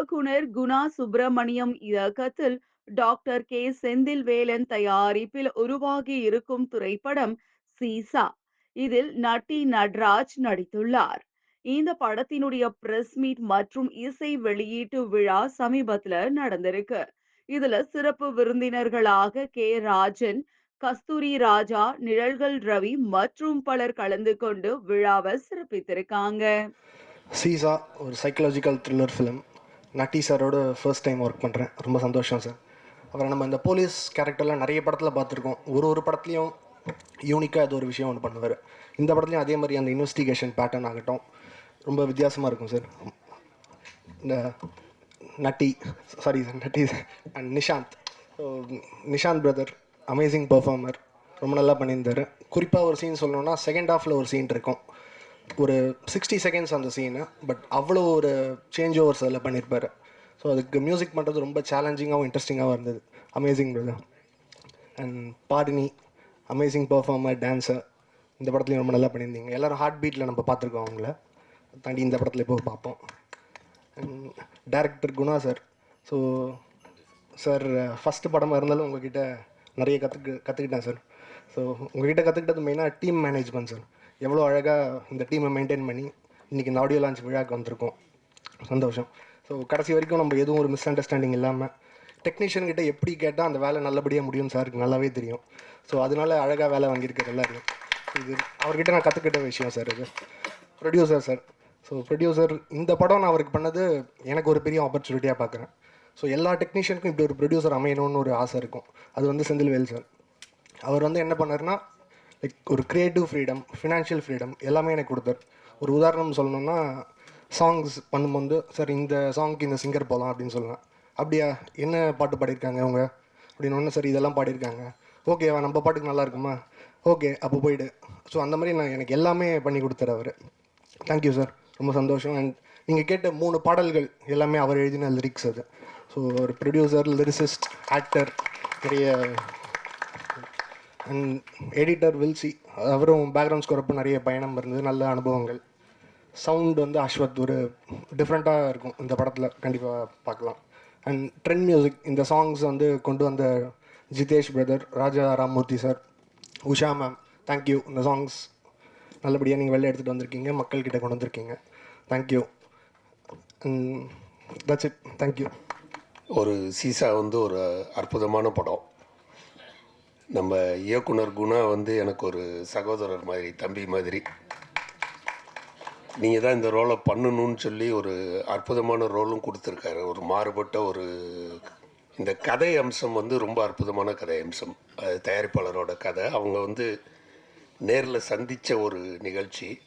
இயக்குனர் குணா சுப்பிரமணியம் இயக்கத்தில் doctor K. Senthil Velan தயாரிப்பில் உருவாகி இருக்கும் திரைப்படம் சீசா. இதில் நட்டி நட்ராஜ் நடித்துள்ளார். இந்த படத்தினுடைய பிரஸ் மீட் மற்றும் இசை வெளியீட்டு விழா சமீபத்துல நடந்திருக்கு. இதுல சிறப்பு விருந்தினர்களாக கே. ராஜன் கஸ்தூரி ராஜா நிழல்கள் ரவி மற்றும் பலர் கலந்து கொண்டு விழாவை சிறப்பித்திருக்காங்க. சீசா ஒரு சைக்கலாஜிக்கல் த்ரில்லர் ஃபிலிம் நட்டி சாரோட ஃபர்ஸ்ட் டைம் ஒர்க் பண்ணுறேன் ரொம்ப சந்தோஷம் சார் அப்புறம் நம்ம இந்த போலீஸ் கேரக்டர்லாம் நிறைய படத்தில் பார்த்துருக்கோம். ஒரு ஒரு படத்துலையும் யூனிக்காக அது ஒரு விஷயம் ஒன்று பண்ணுவார். இந்த படத்துலையும் அதே மாதிரி அந்த இன்வெஸ்டிகேஷன் பேட்டர்ன் ஆகட்டும். ரொம்ப வித்தியாசமாக இருக்கும் சார் இந்த Natty sorry sir Natty and Nishanth. Nishanth brother amazing performer ரொம்ப நல்லா பண்ணியிருந்தார். குறிப்பாக ஒரு சீன் சொல்லணுன்னா செகண்ட் ஹாஃபில் ஒரு சீன் இருக்கும். ஒரு சிக்ஸ்டி செகண்ட்ஸ் அந்த சீனு பட் அவ்வளோ ஒரு சேஞ்ச் ஓவர்ஸ் அதில் பண்ணியிருப்பார் ஸோ அதுக்கு மியூசிக் பண்ணுறது ரொம்ப சேலஞ்சிங்காகவும் இன்ட்ரெஸ்டிங்காகவும் இருந்தது. Amazing brother and Padini amazing performer dancer இந்த படத்துலையும் ரொம்ப நல்லா பண்ணியிருந்தீங்க. எல்லோரும் ஹார்ட் பீட்டில் நம்ம பார்த்துருக்கோம் அவங்கள. தாண்டி இந்த படத்தில் இப்போ பார்ப்போம். And director Guna sir so sir first படமாக இருந்தாலும் உங்ககிட்ட நிறைய கற்றுக்கு கற்றுக்கிட்டேன் சார் ஸோ உங்ககிட்ட கற்றுக்கிட்டது மெயினாக டீம் மேனேஜ்மெண்ட் சார் எவ்வளோ அழகாக இந்த டீமை மெயின்டைன் பண்ணி இன்றைக்கி இந்த ஆடியோ லான்ச் விழாக்கு வந்திருக்கோம். சந்தோஷம். ஸோ கடைசி வரைக்கும் நம்ம எதுவும் ஒரு மிஸ் அண்டர்ஸ்டாண்டிங் இல்லாமல் டெக்னீஷியன்கிட்ட எப்படி கேட்டால் அந்த வேலை நல்லபடியாக முடியும் சாருக்கு நல்லாவே தெரியும். ஸோ அதனால அழகாக வேலை வாங்கியிருக்காரு எல்லாரும் இது அவர்கிட்ட நான் கற்றுக்கிட்ட விஷயம் சார் இது. ப்ரொடியூசர் சார் ஸோ ப்ரொடியூசர் இந்த படம் நான் அவருக்கு பண்ணது எனக்கு ஒரு பெரிய ஆப்பர்ச்சுனிட்டியாக பார்க்குறேன் ஸோ எல்லா டெக்னீஷியனுக்கும் இப்படி ஒரு ப்ரொடியூசர் அமையணும்னு ஒரு ஆசை இருக்கும். அது வந்து செந்தில்வேல் சார் அவர் வந்து என்ன பண்ணாருன்னா லைக் ஒரு க்ரியேட்டிவ் ஃப்ரீடம் ஃபினான்ஷியல் ஃப்ரீடம் எல்லாமே எனக்கு கொடுத்தார். ஒரு உதாரணம் சொல்லணும்னா சாங்ஸ் பண்ணும்போது சார் இந்த சாங்க்கு இந்த சிங்கர் போகலாம் அப்படின்னு சொல்லுவேன். அப்படியா? என்ன பாட்டு பாடியிருக்காங்க அவங்க அப்படின்னு ஒன்று சார் இதெல்லாம் பாடியிருக்காங்க. ஓகேவா நம்ம பாட்டுக்கு நல்லா இருக்குமா? ஓகே அப்போ போயிடு. ஸோ அந்த மாதிரி நான் எனக்கு எல்லாமே பண்ணி கொடுத்தாரு அவர். தேங்க்யூ சார் ரொம்ப சந்தோஷம். அண்ட் நீங்கள் கேட்ட மூணு பாடல்கள் எல்லாமே அவர் எழுதின லிரிக்ஸ் அது. ஸோ ஒரு ப்ரொடியூசர் லிரிசிஸ்ட் ஆக்டர் நிறைய அண்ட் எடிட்டர் வில்சி அவரும் பேக்ரவுண்ட் ஸ்கோர் அப்போ நிறைய பயணம் இருந்தது நல்ல அனுபவங்கள். சவுண்ட் வந்து அஸ்வத் ஒரு டிஃப்ரெண்ட்டாக இருக்கும். இந்த படத்தில் கண்டிப்பாக பார்க்கலாம். அண்ட் ட்ரெண்ட் மியூசிக் இந்த சாங்ஸ் வந்து கொண்டு வந்த Jithesh brother Raja Rammurthy sir Usha ma'am thank you இந்த சாங்ஸ் நல்லபடியாக நீங்கள் வெளில எடுத்துகிட்டு வந்திருக்கீங்க மக்கள்கிட்ட கொண்டு வந்திருக்கீங்க. Thank you that's it thank you ஒரு சீசா வந்து ஒரு அற்புதமான படம். நம்ம இயக்குனர் குணா வந்து எனக்கு ஒரு சகோதரர் மாதிரி தம்பி மாதிரி. நீங்கள் தான் இந்த ரோலை பண்ணணும்னு சொல்லி ஒரு அற்புதமான ரோலும் கொடுத்துருக்காரு. ஒரு மாறுபட்ட ஒரு இந்த கதை அம்சம் வந்து ரொம்ப அற்புதமான கதை அம்சம். அது தயாரிப்பாளரோட கதை. அவங்க வந்து நேரில் சந்தித்த ஒரு நிகழ்ச்சி.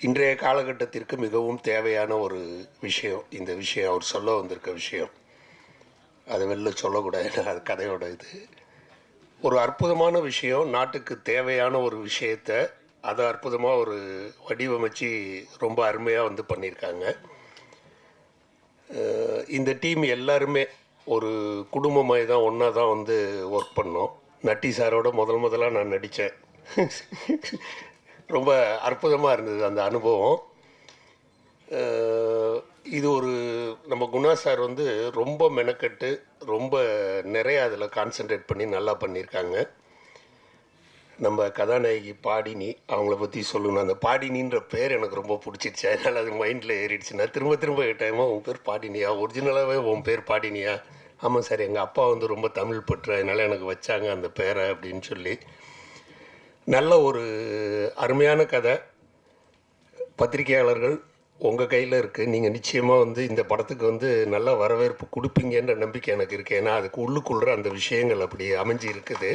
இன்றைய காலகட்டத்திற்கு மிகவும் தேவையான ஒரு விஷயம். இந்த விஷயம் அவர் சொல்ல வந்திருக்க விஷயம். அதை வெளில சொல்லக்கூடாது. அது கதையோட இது. ஒரு அற்புதமான விஷயம் நாட்டுக்கு தேவையான ஒரு விஷயத்த அதை அற்புதமாக ஒரு வடிவமைச்சு ரொம்ப அருமையாக வந்து பண்ணியிருக்காங்க. இந்த டீம் எல்லாருமே ஒரு குடும்பமாக தான் ஒன்றா தான் வந்து ஒர்க் பண்ணோம். நட்டி சாரோட முதல் முதலாக நான் நடித்தேன் ரொம்ப அற்புதமாக இருந்தது அந்த அனுபவம் அஹ் இது ஒரு நம்ம குணா சார் வந்து ரொம்ப மெனக்கட்டு ரொம்ப நிறைய அதில் கான்சென்ட்ரேட் பண்ணி நல்லா பண்ணியிருக்காங்க நம்ம கதாநாயகி பாடினி அவங்கள பற்றி சொல்லணும். அந்த பாடினின்ற பேர் எனக்கு ரொம்ப பிடிச்சிருச்சு. அதனால் அது மைண்டில் ஏறிடுச்சு. நான் திரும்ப திரும்ப கேட்டேன் உன் பேர் பாடினியா? ஒரிஜினலாகவே உன் பேர் பாடினியா? ஆமாம் சார் எங்கள் அப்பா வந்து ரொம்ப தமிழ் பற்று. அதனால் எனக்கு வச்சாங்க அந்த பேரை அப்படின்னு சொல்லி. நல்ல ஒரு அருமையான கதை. பத்திரிகையாளர்கள் உங்கள் கையில் இருக்குது நீங்கள் நிச்சயமாக வந்து இந்த படத்துக்கு வந்து நல்ல வரவேற்பு கொடுப்பீங்கன்ற நம்பிக்கை எனக்கு இருக்குது ஏன்னா அதுக்கு உள்ளுக்குள்ள அந்த விஷயங்கள் அப்படி அமைஞ்சு இருக்குது.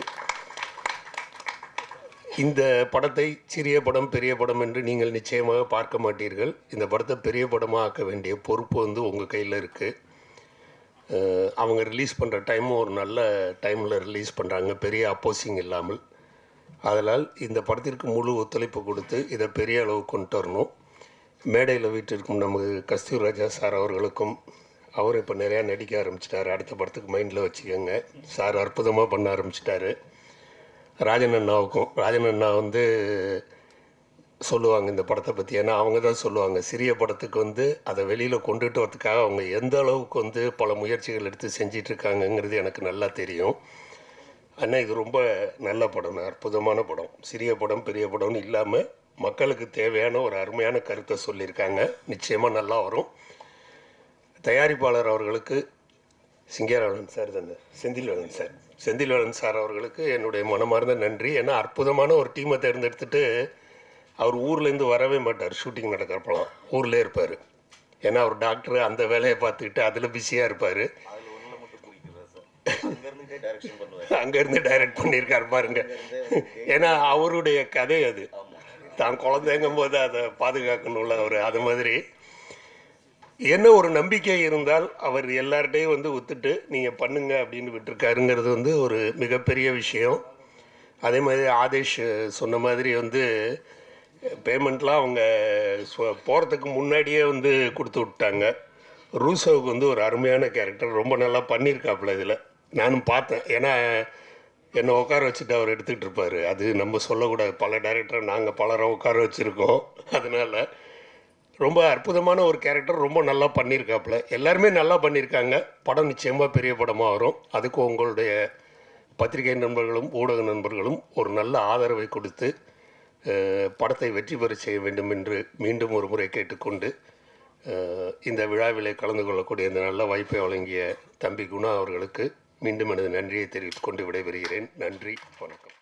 இந்த படத்தை சிறிய படம் பெரிய படம் என்று நீங்கள் நிச்சயமாக பார்க்க மாட்டீர்கள். இந்த படத்தை பெரிய படமாக ஆக்க வேண்டிய பொறுப்பு வந்து உங்கள் கையில் இருக்குது அவங்க ரிலீஸ் பண்ணுற டைமும் ஒரு நல்ல டைமில் ரிலீஸ் பண்ணுறாங்க பெரிய அப்போசிங் இல்லாமல். அதனால் இந்த படத்திற்கு முழு ஒத்துழைப்பு கொடுத்து இதை பெரிய அளவு கொண்டு வரணும். மேடையில் வீட்டிற்கும் நமக்கு கஸ்தூர் ராஜா சார் அவர்களுக்கும் அவர் இப்போ நிறையா நடிக்க ஆரம்பிச்சிட்டாரு. அடுத்த படத்துக்கு மைண்டில் வச்சுக்கோங்க. சார் அற்புதமாக பண்ண ஆரம்பிச்சிட்டாரு. ராஜன் அண்ணாவுக்கும் ராஜன் அண்ணா வந்து சொல்லுவாங்க இந்த படத்தை பற்றி ஏன்னா அவங்க தான் சொல்லுவாங்க சிறிய படத்துக்கு வந்து அதை வெளியில் கொண்டுட்டு வரதுக்காக அவங்க எந்த அளவுக்கு வந்து பல முயற்சிகள் எடுத்து செஞ்சிட்ருக்காங்கங்கிறது எனக்கு நல்லா தெரியும். ஆனால் இது ரொம்ப நல்ல படம் அற்புதமான படம். சிறிய படம் பெரிய படம்னு இல்லாமல் மக்களுக்கு தேவையான ஒரு அருமையான கருத்தை சொல்லியிருக்காங்க. நிச்சயமாக நல்லா வரும். தயாரிப்பாளர் அவர்களுக்கு சிங்கேரவன் சார் தானே? செந்தில்வேலன் சார். செந்தில்வேலன் சார் அவர்களுக்கு என்னுடைய மனமார்ந்த நன்றி. ஏன்னா அற்புதமான ஒரு டீமை தேர்ந்தெடுத்துட்டு அவர் ஊர்லேருந்து வரவே மாட்டார். ஷூட்டிங் நடக்கிறப்பலாம். ஊர்லேயே இருப்பார். ஏன்னா அவர் டாக்டர் அந்த வேலையை பார்த்துக்கிட்டு அதில் பிஸியாக இருப்பார். அங்கேருந்து டைரக்ட் பண்ணியிருக்காரு பாருங்க. ஏன்னா அவருடைய கதை அது. தான் குழந்தைங்கும் போது அதை பாதுகாக்கணும்ல அவர் அது மாதிரி. என்ன ஒரு நம்பிக்கை இருந்தால் அவர் எல்லார்ட்டையும் வந்து ஒத்துட்டு நீங்கள் பண்ணுங்க அப்படின்னு விட்டுருக்காருங்கிறது வந்து ஒரு மிகப்பெரிய விஷயம். அதே மாதிரி ஆதேஷ் சொன்ன மாதிரி வந்து பேமெண்ட்லாம் அவங்க போகிறதுக்கு முன்னாடியே வந்து கொடுத்து விட்டாங்க. ரூசோவுக்கு வந்து ஒரு அருமையான கேரக்டர் ரொம்ப நல்லா பண்ணியிருக்காப்புல இதில். நானும் பார்த்தேன். ஏன்னா என்னை உட்கார வச்சுட்டு அவர் எடுத்துக்கிட்டு இருப்பார். அது நம்ம சொல்லக்கூடாது. பல டேரக்டரை நாங்கள் பலரை உட்கார வச்சுருக்கோம். அதனால் ரொம்ப அற்புதமான ஒரு கேரக்டர் ரொம்ப நல்லா பண்ணியிருக்காப்புல எல்லாருமே நல்லா பண்ணியிருக்காங்க படம் நிச்சயமாக பெரிய படமாக வரும். அதுக்கு உங்களுடைய பத்திரிகை நண்பர்களும் ஊடக நண்பர்களும் ஒரு நல்ல ஆதரவை கொடுத்து படத்தை வெற்றி பெற செய்ய வேண்டும் என்று மீண்டும் ஒரு முறை கேட்டுக்கொண்டு இந்த விழாவிலே கலந்து கொள்ளக்கூடிய இந்த நல்ல வாய்ப்பை வழங்கிய தம்பி குணா அவர்களுக்கு மீண்டும் எனது நன்றியை தெரிவித்துக் கொண்டு விடைபெறுகிறேன். நன்றி வணக்கம்.